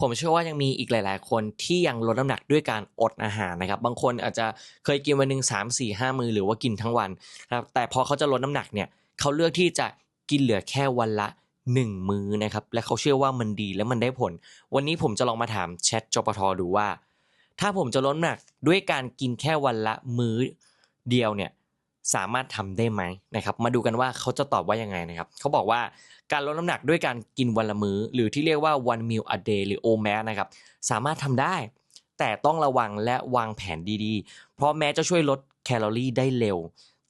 ผมเชื่อว่ายังมีอีกหลาย ๆ คนที่ยังลดน้ำหนักด้วยการอดอาหารนะครับ บางคนอาจจะเคยกินวันหนึ่งสามสี่ห้ามือหรือว่ากินทั้งวันนะครับแต่พอเขาจะลดน้ำหนักเนี่ยเขาเลือกที่จะกินเหลือแค่วันละหนึ่งมื้อนะครับ และเขาเชื่อว่ามันดีและมันได้ผล วันนี้ผมจะลองมาถามแชทจปทดูว่า ถ้าผมจะลดน้ำหนักด้วยการกินแค่วันละมื้อเดียวเนี่ย สามารถทำได้ไหมนะครับมาดูกันว่าเขาจะตอบว่ายังไงนะครับเขาบอกว่าการลดน้ำหนักด้วยการกินวันละมื้อ หรือที่เรียกว่า one meal a day หรือ OMAD นะครับสามารถทำได้ แต่ต้องระวังและวางแผนดีๆ เพราะแม้จะช่วยลดแคลอรี่ได้เร็ว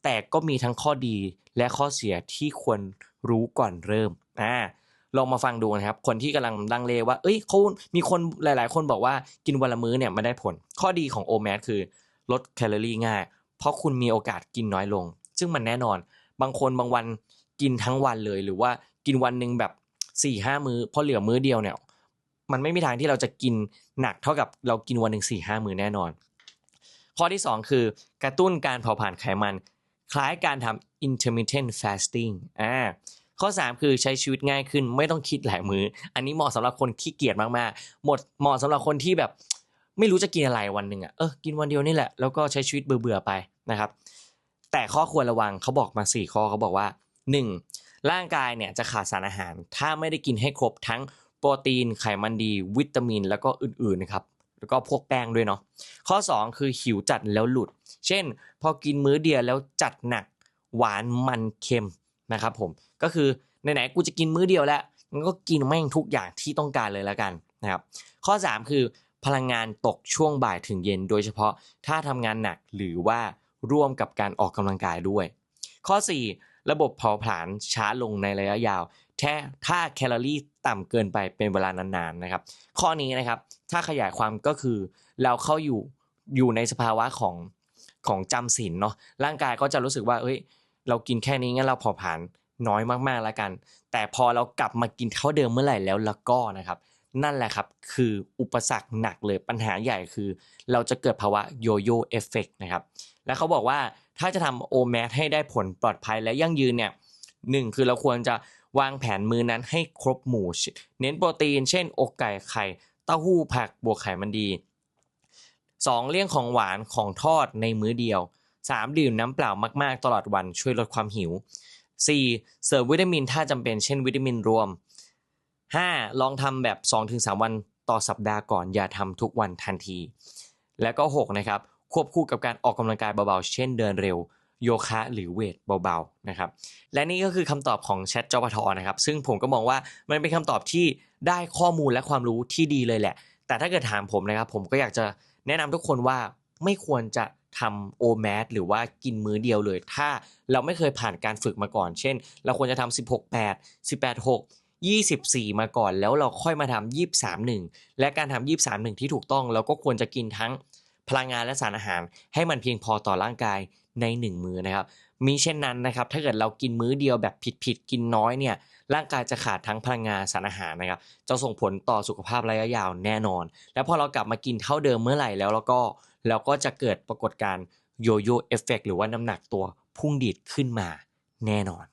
แต่ก็มีทั้งข้อดีและข้อเสียที่ควรรู้ก่อนเริ่มอ่าลองมาฟังดูนะครับ คนที่กำลังลังเลว่า เอ้ยเขามีคนหลาย ๆ คนบอกว่ากินวันละมื้อเนี่ยมันได้ผล ข้อดีของ OMAD คือลดแคลอรี่ง่าย ราะคุณมีโอกาสกินน้อยลง ซึ่งมันแน่นอน บางคนบางวันกินทั้งวันเลย หรือว่ากินวันหนึ่งแบบ4ี่ห้ามื้อพอเหลือมื้อเดียวเนี่ย มันไม่มีทางที่เราจะกินหนักเท่ากับเรากินวันหนึ่งสี่ห้ามื้อแน่นอน ข้อที่ 2 คือกระตุ้นการเผาผลาญไขมัน คล้ายการทำ intermittent fasting อ่าข้อ 3 คือใช้ชีวิตง่ายขึ้นไม่ต้องคิดหลายมือ้อ อันนี้เหมาะสำหรับคนขี้เกียจมากๆ หมดเหมาะสำหรับคนที่แบบ ไม่รู้จะกินอะไรวันหนึ่งอะเออกินวันเดียวนี่แหละแล้วก็ใช้ชีวิตเบื่อๆไปนะครับ แต่ข้อควรระวังเขาบอกมา 4 ข้อเขาบอกว่า 1. ร่างกายเนี่ยจะขาดสารอาหาร ถ้าไม่ได้กินให้ครบทั้งโปรตีนไขมันดี วิตามิน แล้วก็อื่นๆนะครับแล้วก็พวกแป้งด้วยเนาะข้อ 2 คือหิวจัดแล้วหลุด เช่น พอกินมื้อเดียวแล้วจัดหนักหวานมันเค็มนะครับผมก็คือไหนๆกูจะกินมื้อเดียวแล้วงั้นก็กินแม่งทุกอย่างที่ต้องการเลยแล้วกันนะครับข้อ 3 คือ พลังงานตกช่วงบ่ายถึงเย็น โดยเฉพาะถ้าทำงานหนักหรือว่าร่วมกับการออกกำลังกายด้วย ข้อ 4 ระบบเผาผลาญช้าลงในระยะยาวแค่ถ้าแคลอรี่ต่ำเกินไปเป็นเวลานานๆนะครับ ข้อนี้นะครับถ้าขยายความก็คือเราเข้าอยู่อยู่ในสภาวะของของจำศีลเนาะร่างกายก็จะรู้สึกว่าเอ้ยเรากินแค่นี้งั้นเราเผาผลาญน้อยมากๆแล้วกัน แต่พอเรากลับมากินเท่าเดิมเมื่อไหร่แล้วแล้วก็นะครับ นั่นแหละครับ คืออุปสรรคหนักเลยปัญหาใหญ่คือ เราจะเกิดภาวะโยโย่เอฟเฟกนะครับ และเขาบอกว่าถ้าจะทำโอแมสให้ได้ผลปลอดภัยและยั่งยืนเนี่ยหนึ่งคือเราควรจะวางแผนมือนั้นให้ครบหมู่ เน้นโปรตีน เช่น อกไก่ไข่ เต้าหู้ผักบวกไขมันดี 2. เลี่ยงของหวานของทอดในมื้อเดียว 3. ดื่มน้ำเปล่ามาก ๆ ตลอดวันช่วยลดความหิว 4. เสริมวิตามินถ้าจำเป็นเช่นวิตามินรวม 5. ลองทำแบบ 2-3 วันต่อสัปดาห์ก่อนอย่าทำทุกวันทันที แล้วก็ 6 นะครับ ควบคู่กับการออกกำลังกายเบาๆ เช่นเดินเร็ว โยคะหรือเวทเบาๆนะครับ และนี่ก็คือคำตอบของแชทจปทนะครับ ซึ่งผมก็มองว่ามันเป็นคำตอบที่ได้ข้อมูลและความรู้ที่ดีเลยแหละ แต่ถ้าเกิดถามผมนะครับ ผมก็อยากจะแนะนำทุกคนว่าไม่ควรจะทำโอแมสหรือว่ากินมื้อเดียวเลย ถ้าเราไม่เคยผ่านการฝึกมาก่อน เช่น เราควรจะทำ16 8 18 6 24 มาก่อนแล้วเราค่อยมาทำ23 1 และการทำ23 1 ที่ถูกต้องเราก็ควรจะกินทั้งพลังงานและสารอาหาร ให้มันเพียงพอต่อร่างกายใน 1 มื้อนะครับ มีเช่นนั้นนะครับ ถ้าเกิดเรากินมื้อเดียวแบบผิดๆกินน้อยเนี่ยร่างกายจะขาดทั้งพลังงานสารอาหารนะครับ จะส่งผลต่อสุขภาพระยะยาวแน่นอน แล้วพอเรากลับมากินเท่าเดิมเมื่อไหร่แล้วแล้วก็เราก็จะเกิดปรากฏการณ์โยโย่เอฟเฟกหรือว่าน้ำหนักตัวพุ่งดีดขึ้นมาแน่นอน